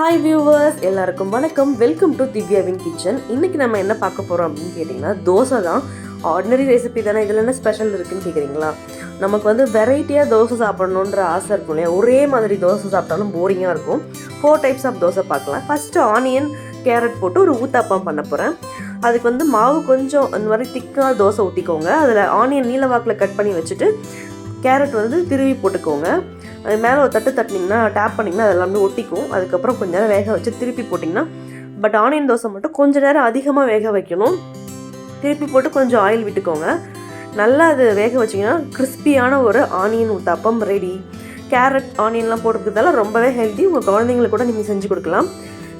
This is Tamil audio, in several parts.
ஹாய் வியூவர்ஸ் எல்லாருக்கும் வணக்கம். வெல்கம் டு திவ்யாவின் கிச்சன் இன்னைக்கு நம்ம என்ன பார்க்க போகிறோம் அப்படின்னு கேட்டிங்கன்னா தோசை தான். ஆர்டினரி ரெசிபி தானே? இதில் என்ன ஸ்பெஷல் இருக்குன்னு கேட்குறீங்களா நமக்கு வந்து வெரைட்டியாக தோசை சாப்பிடணுன்ற ஆசை இருக்கும் இல்லையா? ஒரே மாதிரி தோசை சாப்பிட்டாலும் போரிங்காக இருக்கும். ஃபோர் டைப்ஸ் ஆஃப் தோசை பார்க்கலாம். ஃபஸ்ட்டு ஆனியன் கேரட் போட்டு ஒரு ஊத்தாப்பம் பண்ண போகிறேன் அதுக்கு வந்து மாவு கொஞ்சம் அந்த மாதிரி திக்காக தோசை ஊற்றிக்கோங்க அதில் ஆனியன் நீல வாக்கில் கட் பண்ணி வச்சுட்டு கேரட் வந்து திருவி போட்டுக்கோங்க. அது மேலே ஒரு தட்டு தட்டினீங்கன்னா டேப் பண்ணிங்கன்னா அது எல்லாமே ஒட்டிக்கும். அதுக்கப்புறம் கொஞ்ச நேரம் வேக வச்சு திருப்பி போட்டிங்கன்னா பட் ஆனியன் தோசை மட்டும் கொஞ்சம் நேரம் அதிகமாக வேக வைக்கணும். திருப்பி போட்டு கொஞ்சம் ஆயில் விட்டுக்கோங்க. நல்லா அது வேக வச்சிங்கன்னா கிறிஸ்பியான ஒரு ஆனியன் ஊத்தாப்பம் ரெடி கேரட் ஆனியன்லாம் போட்டுக்கிறதால ரொம்பவே ஹெல்த்தி உங்கள் குழந்தைங்களுக்கு கூட நீங்கள் செஞ்சு கொடுக்கலாம்.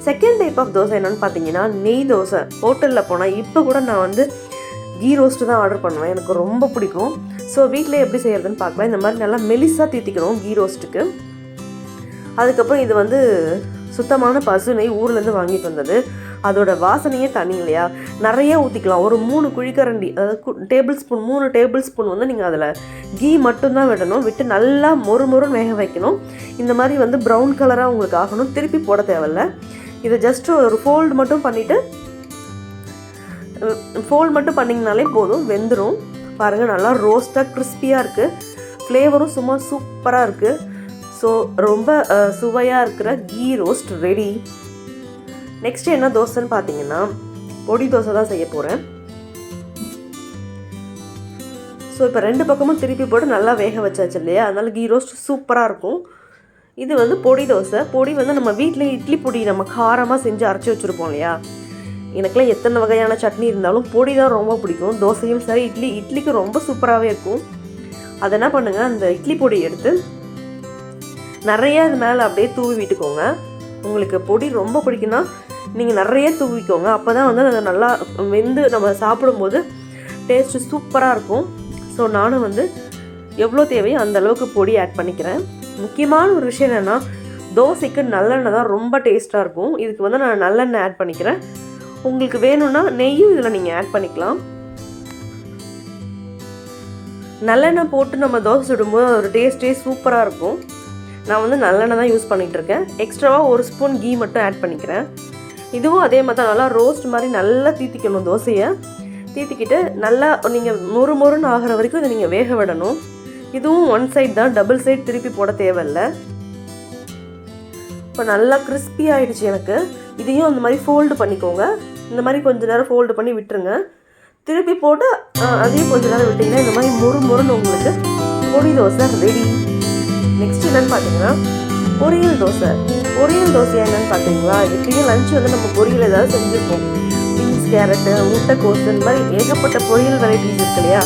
செகண்ட் டைப் ஆஃப் தோசை என்னென்னு பார்த்தீங்கன்னா நெய் தோசை. ஹோட்டலில் போனால் இப்போ கூட நான் வந்து கீ ரோஸ்ட்டு தான் ஆர்டர் பண்ணுவேன். எனக்கு ரொம்ப பிடிக்கும். ஸோ வீட்டில் எப்படி செய்கிறதுன்னு பார்க்கலாம். இந்த மாதிரி நல்லா மெலிசாக தீத்திக்கணும் கீ ரோஸ்ட்டுக்கு. அதுக்கப்புறம் இது வந்து சுத்தமான பசு நெய் ஊர்லேருந்து வாங்கிட்டு வந்தது. அதோட வாசனையே தனி இல்லையா? நிறைய ஊற்றிக்கலாம் ஒரு மூணு குழிக்கரண்டி அதாவது டேபிள் ஸ்பூன் மூணு டேபிள் ஸ்பூன் வந்து நீங்கள் அதில் கீ மட்டும்தான் விடணும். விட்டு நல்லா மொறு மொறுன்னு வேக வைக்கணும். இந்த மாதிரி வந்து ப்ரௌன் கலராக உங்களுக்கு ஆகணும். திருப்பி போட தேவையில்ல. இதை ஜஸ்ட் ஒரு ஃபோல்டு மட்டும் பண்ணிவிட்டு ஃபோல்ட் மட்டும் பண்ணிங்கனாலே போதும் வெந்துடும் பாருங்கள் நல்லா ரோஸ்ட்டாக கிறிஸ்பியாக இருக்குது ஃப்ளேவரும் சும்மா சூப்பராக இருக்குது ஸோ ரொம்ப சுவையாக இருக்கிற கீ ரோஸ்ட் ரெடி நெக்ஸ்ட் என்ன தோசைன்னு பார்த்தீங்கன்னா பொடி தோசை தான் செய்ய போகிறேன் ஸோ இப்போ ரெண்டு பக்கமும் திருப்பி போட்டு நல்லா வேக வச்சாச்சு இல்லையா? அதனால் கீ ரோஸ்ட் சூப்பராக இருக்கும். இது வந்து பொடி தோசை. பொடி வந்து நம்ம வீட்டில் இட்லி பொடி நம்ம காரமாக செஞ்சு அரைச்சி வச்சுருப்போம் இல்லையா? எனக்குலாம் எத்தனை வகையான சட்னி இருந்தாலும் பொடி தான் ரொம்ப பிடிக்கும். தோசையும் சரி இட்லி இட்லிக்கு ரொம்ப சூப்பராகவே இருக்கும். அதை என்ன பண்ணுங்கள் அந்த இட்லி பொடி எடுத்து நிறைய இது மேலே அப்படியே தூவி விட்டுக்கோங்க. உங்களுக்கு பொடி ரொம்ப பிடிக்குன்னா நீங்கள் நிறைய தூவிக்கோங்க அப்போ தான் வந்து அது நல்லா வெந்து நம்ம சாப்பிடும்போது டேஸ்ட்டு சூப்பராக இருக்கும். ஸோ நானும் வந்து எவ்வளோ தேவையோ அந்த அளவுக்கு பொடி ஆட் பண்ணிக்கிறேன். முக்கியமான ஒரு விஷயம் என்னென்னா தோசைக்கு நல்லெண்ணெய் தான் ரொம்ப டேஸ்ட்டாக இருக்கும். இதுக்கு வந்து நான் நல்லெண்ணெய் ஆட் பண்ணிக்கிறேன். உங்களுக்கு வேணும்னா நெய்யும் இதில் நீங்கள் ஆட் பண்ணிக்கலாம். நல்லெண்ணெய் போட்டு நம்ம தோசை சுடும்போது ஒரு டேஸ்ட்டே சூப்பராக இருக்கும். நான் வந்து நல்லெண்ணெய் தான் யூஸ் பண்ணிகிட்டு இருக்கேன். எக்ஸ்ட்ராவாக ஒரு ஸ்பூன் கீ மட்டும் ஆட் பண்ணிக்கிறேன். இதுவும் அதே மாதிரி தான். நல்லா ரோஸ்ட் மாதிரி நல்லா தீத்திக்கணும் தோசையை. தீத்திக்கிட்டு நல்லா நீங்கள் மொறு மொறுன்னு ஆகிற வரைக்கும் இதை நீங்கள் வேக விடணும். இதுவும் ஒன் சைட் தான். டபுள் சைட் திருப்பி போட தேவையில்லை. இப்போ நல்லா கிறிஸ்பி ஆகிடுச்சு எனக்கு. இதையும் அந்த மாதிரி ஃபோல்டு பண்ணிக்கோங்க. இந்த மாதிரி கொஞ்சம் நேரம் ஃபோல்டு பண்ணி விட்டுருங்க. திருப்பி போட்டு அதையும் கொஞ்ச நேரம் விட்டிங்கன்னா இந்த மாதிரி மொறு மொறுன்னு உங்களுக்கு பொடி தோசை ரெடி நெக்ஸ்ட் என்னன்னு பார்த்தீங்கன்னா பொரியல் தோசை. பொரியல் தோசை என்னன்னு பார்த்தீங்களா? எப்படியும் லஞ்ச் வந்து நம்ம பொரியல் ஏதாவது செஞ்சுருப்போம். பீன்ஸ் கேரட்டு முட்டைக்கோஸ் இந்த மாதிரி ஏகப்பட்ட பொரியல் வெரைட்டிஸ் இருக்கு இல்லையா?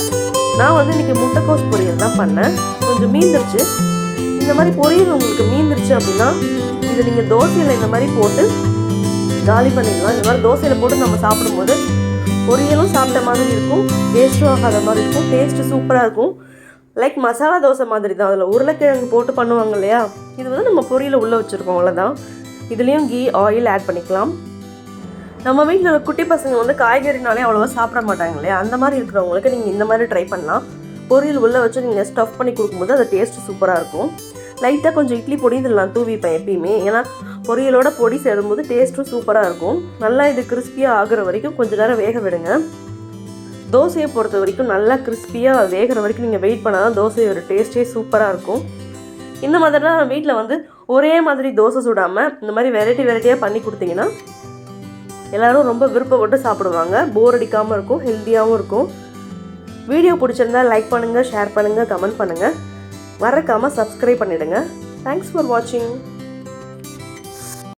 நான் வந்து இன்றைக்கி முட்டைக்கோஸ் பொரியல் தான் பண்ணேன். கொஞ்சம் மீந்துருச்சு. இந்த மாதிரி பொரியல் உங்களுக்கு மீந்துருச்சு அப்படின்னா இதை நீங்கள் தோசையில் இந்த மாதிரி போட்டு காலி பண்ணிடலாம். இந்த மாதிரி தோசையில் போட்டு நம்ம சாப்பிடும்போது பொரியலும் சாப்பிட்ட மாதிரி இருக்கும். டேஸ்ட்டும் ஆகாத மாதிரி இருக்கும். டேஸ்ட்டு சூப்பராக இருக்கும். லைக் மசாலா தோசை மாதிரி தான். அதில் உருளைக்கிழங்கு போட்டு பண்ணுவாங்க இல்லையா? இது வந்து நம்ம பொரியலை உள்ளே வச்சுருக்கோம். அவ்வளோதான் இதுலேயும் கீ ஆயில் ஆட் பண்ணிக்கலாம். நம்ம வீட்டில் குட்டி பசங்க வந்து காய்கறினாலே அவ்வளோவா சாப்பிட மாட்டாங்க இல்லையா? அந்த மாதிரி இருக்கிறவங்களுக்கு நீங்கள் இந்த மாதிரி ட்ரை பண்ணலாம். பொரியல் உள்ளே வச்சு நீங்கள் ஸ்டஃப் பண்ணி கொடுக்கும்போது அது டேஸ்ட் சூப்பராக இருக்கும். லைட்டாக கொஞ்சம் இட்லி பொடி இதில் நான் தூவிப்பேன் எப்பயுமே. ஏன்னா பொரியலோட பொடி சேரும்போது டேஸ்ட்டும் சூப்பராக இருக்கும். நல்லா இது கிறிஸ்பியாக ஆகுற வரைக்கும் கொஞ்சம் நேரம் வேக விடுங்க. தோசையை பொறுத்த வரைக்கும் நல்லா கிறிஸ்பியாக வேகிற வரைக்கும் நீங்கள் வெயிட் பண்ணால் தான் தோசையோட டேஸ்ட்டே சூப்பராக இருக்கும். இந்த மாதிரிலாம் வீட்டில் வந்து ஒரே மாதிரி தோசை சுடாமல் இந்த மாதிரி வெரைட்டி வெரைட்டியாக பண்ணி கொடுத்தீங்கன்னா எல்லோரும் ரொம்ப விருப்பப்பட்டு சாப்பிடுவாங்க. போர் அடிக்காமல் இருக்கும் ஹெல்த்தியாகவும் இருக்கும். வீடியோ பிடிச்சிருந்தா லைக் பண்ணுங்கள் ஷேர் பண்ணுங்கள் கமெண்ட் பண்ணுங்கள் மறக்காமல் சப்ஸ்கிரைப் பண்ணிவிடுங்க தேங்க்ஸ் ஃபார் வாட்சிங்